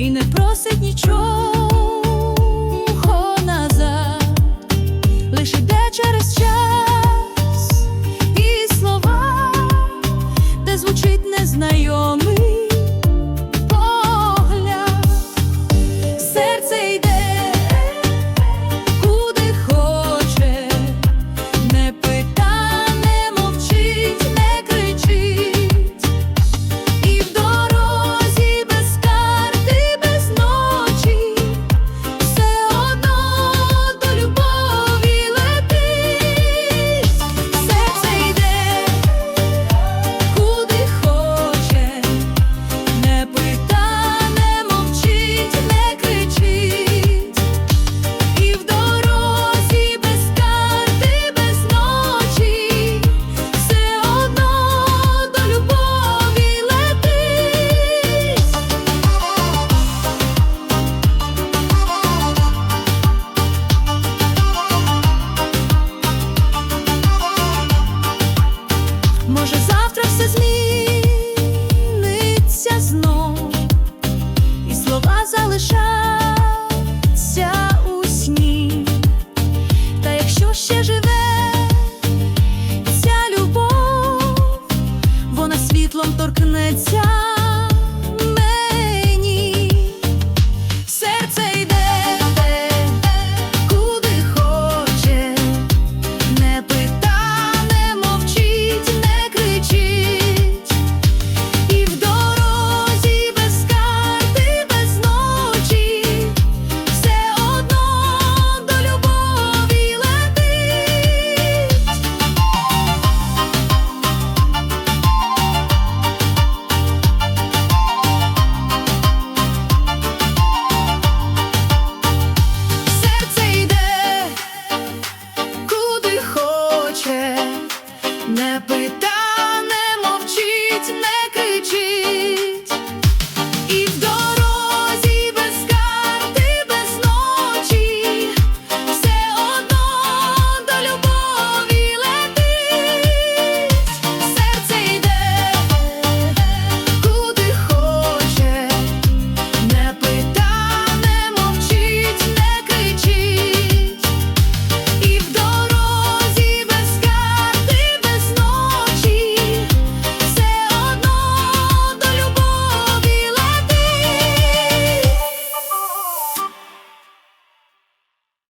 і не просить нічого назад, лише йде через час і слова, де звучить незнайомо. теплом торкнеться.